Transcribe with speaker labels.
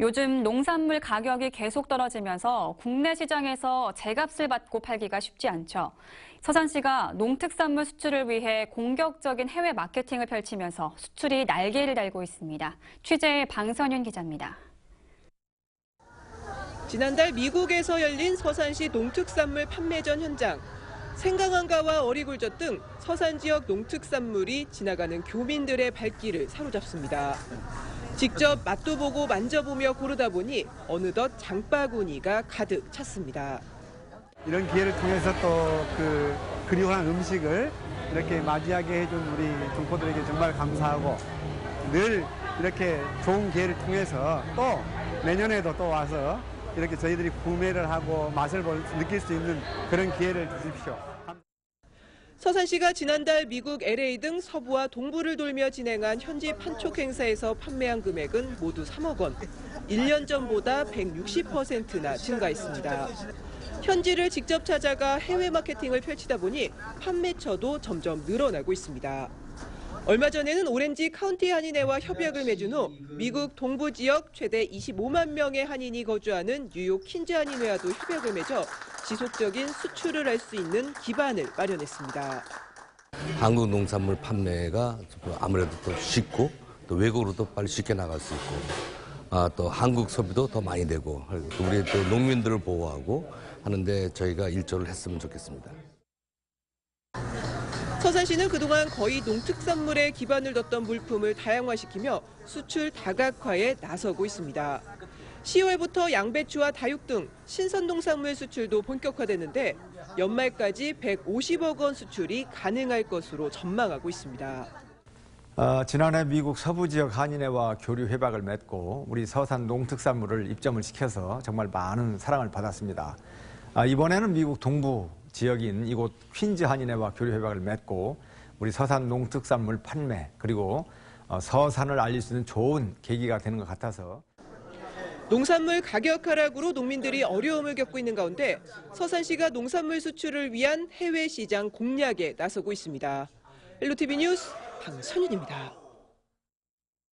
Speaker 1: 요즘 농산물 가격이 계속 떨어지면서 국내 시장에서 제값을 받고 팔기가 쉽지 않죠. 서산시가 농특산물 수출을 위해 공격적인 해외 마케팅을 펼치면서 수출이 날개를 달고 있습니다. 취재의 방선윤 기자입니다.
Speaker 2: 지난달 미국에서 열린 서산시 농특산물 판매전 현장. 생강한가와 어리굴젓 등 서산 지역 농특산물이 지나가는 교민들의 발길을 사로잡습니다. 직접 맛도 보고 만져보며 고르다 보니 어느덧 장바구니가 가득 찼습니다.
Speaker 3: 이런 기회를 통해서 또 그 그리워하는 음식을 이렇게 맞이하게 해준 우리 동포들에게 정말 감사하고 늘 이렇게 좋은 기회를 통해서 또 내년에도 또 와서 이렇게 저희들이 구매를 하고 맛을 볼- 느낄 수 있는 그런 기회를 주십시오.
Speaker 2: 서산시가 지난달 미국 LA 등 서부와 동부를 돌며 진행한 현지 판촉 행사에서 판매한 금액은 모두 3억 원. 1년 전보다 160%나 증가했습니다. 현지를 직접 찾아가 해외 마케팅을 펼치다 보니 판매처도 점점 늘어나고 있습니다. 얼마 전에는 오렌지 카운티 한인회와 협약을 맺은 후 미국 동부 지역 최대 25만 명의 한인이 거주하는 뉴욕 킨즈 한인회와도 협약을 맺어 지속적인 수출을 할 수 있는 기반을 마련했습니다.
Speaker 4: 한국 농산물 판매가 아무래도 또 쉽고 또 외국으로도 빨리 쉽게 나갈 수 있고 아, 또 한국 소비도 더 많이 되고 또 우리 또 농민들을 보호하고 하는데 저희가 일조를 했으면 좋겠습니다.
Speaker 2: 서산시는 그동안 거의 농특산물에 기반을 뒀던 물품을 다양화시키며 수출 다각화에 나서고 있습니다. 10월부터 양배추와 다육 등 신선 농산물 수출도 본격화되는데 연말까지 150억 원 수출이 가능할 것으로 전망하고 있습니다.
Speaker 5: 어, 지난해 미국 서부 지역 한인회와 교류 협약을 맺고 우리 서산 농특산물을 입점을 시켜서 정말 많은 사랑을 받았습니다. 아, 이번에는 미국 동부 지역인 이곳 퀸즈 한인회와 교류 협약을 맺고 우리 서산 농특산물 판매 그리고 어, 서산을 알릴 수 있는 좋은 계기가 되는 것 같아서
Speaker 2: 농산물 가격 하락으로 농민들이 어려움을 겪고 있는 가운데 서산시가 농산물 수출을 위한 해외 시장 공략에 나서고 있습니다. 일루티비 뉴스 방선윤입니다.